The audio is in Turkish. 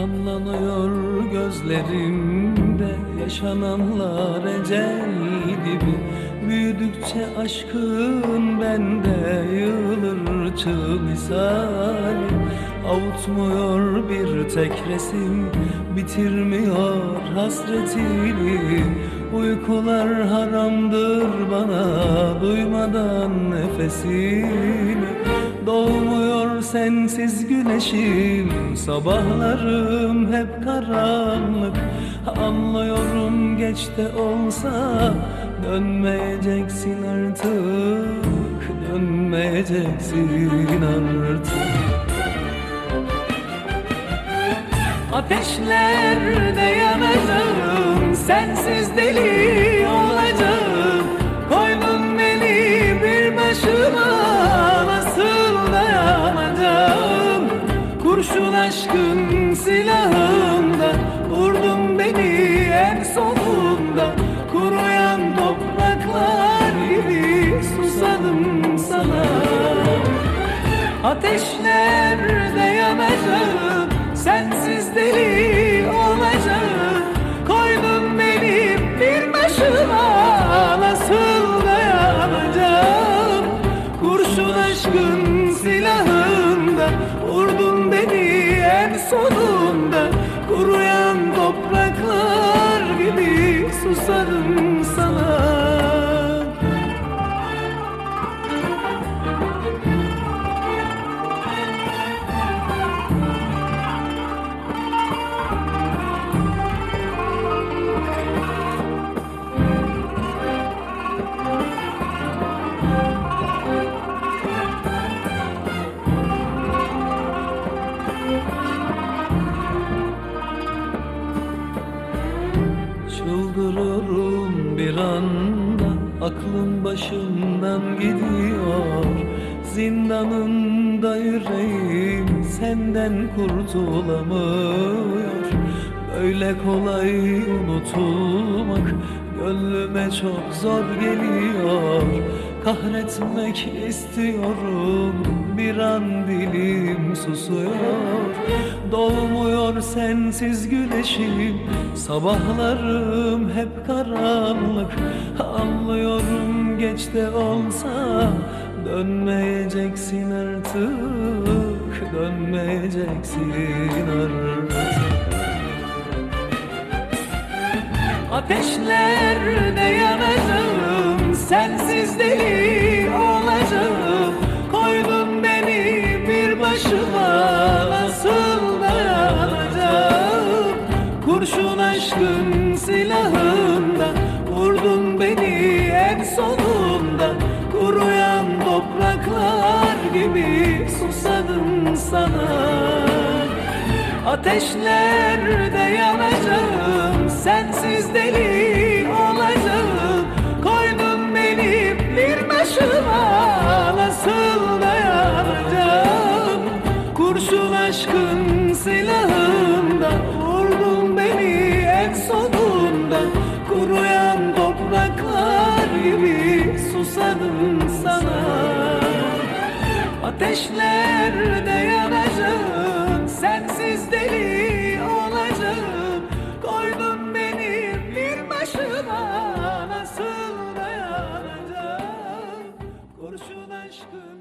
Canlanıyor gözlerimde. Yaşananlar ecel gibi Büyüdükçe aşkın bende yığılır çığ misali. Avutmuyor bir tek resim bitirmiyor hasretini. Uykular haramdır bana duymadan nefesini Doğmuyor sensiz güneşim Sabahlarım hep karanlık. Anlıyorum geç de olsa Dönmeyeceksin artık Dönmeyeceksin artık. Ateşlerde yanacağım Sensiz deli aşkın silahında Vurdun beni en sonunda. Kuruyan topraklar gibi Susadım sana. Ateşlerde yanacağım Sensiz deli olacağım Koydun beni bir başıma Nasıl dayanacağım? Kurşun aşkın silahında sonunda Kuruyan topraklar gibi Susarım sana Çıldırıyorum bir anda Aklım başımdan gidiyor. Zindanında yüreğim Senden kurtulamıyor. Böyle kolay unutulmak Gönlüme çok zor geliyor. Kahretmek istiyorum Bir an dilim susuyor Doğmuyor sensiz güneşim. Sabahlarım hep karanlık. Anlıyorum geç de olsa Dönmeyeceksin artık Dönmeyeceksin artık. Ateşlerde yanacağım Sensiz deli olacağım. Koydun beni bir başıma Aşkın silahında Vurdun beni en sonunda. Kuruyan topraklar gibi Susadım sana. Ateşlerde yanacağım Sensiz deli sonunda Kuruyan topraklar gibi Susadım sana. Ateşlerde yanacağım Sensiz deli olacağım Koydun beni bir başıma Nasıl dayanacağım Kurşun aşkın